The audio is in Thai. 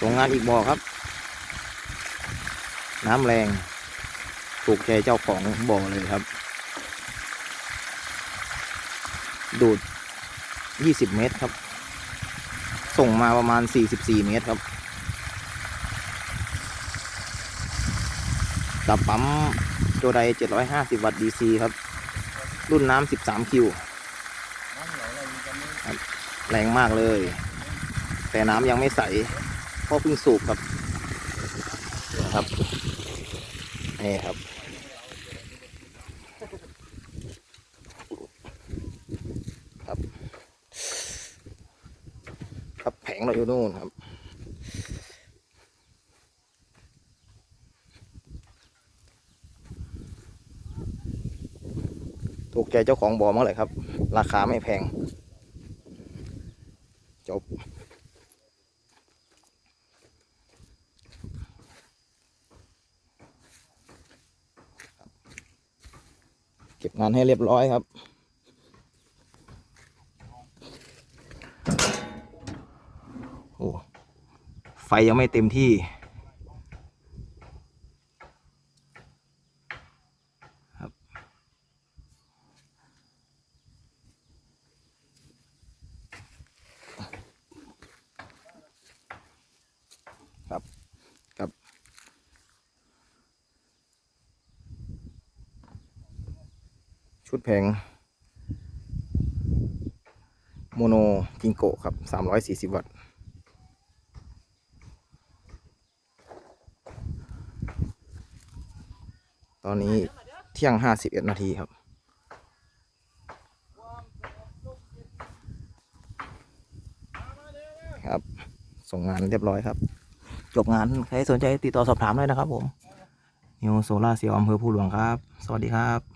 ส่งงานอีกบ่อครับ น้ำแรงถูกใจเจ้าของบ่อเลยครับ ดูด 20 เมตรครับ ส่งมาประมาณ 44 เมตรครับกับปั๊มโจได750 วัตต์ DC ครับ รุ่นน้ำ 13 คิว แรงมากเลย แต่น้ำยังไม่ใสเพราะเพิ่งสูบครับนะครับนี่ครับครับ ครับแผงเราอยู่นู่นครับถูกใจเจ้าของบ่อเมื่อไหร่ครับ ราคาไม่แพง จบ ก็บงานให้เรียบร้อยครับ โอ้ ไฟยังไม่เต็มที่ ครับ ครับ ครับ ชุดแผงโมโนกิงโกะครับ340วัตต์ตอนนี้เที่ยง51นาทีครับ ครับ ส่งงานเรียบร้อยครับ จบงานใครสนใจติดต่อสอบถามได้นะครับผมนิวโซล่าเซลล์อำเภอภูหลวงครับ สวัสดีครับ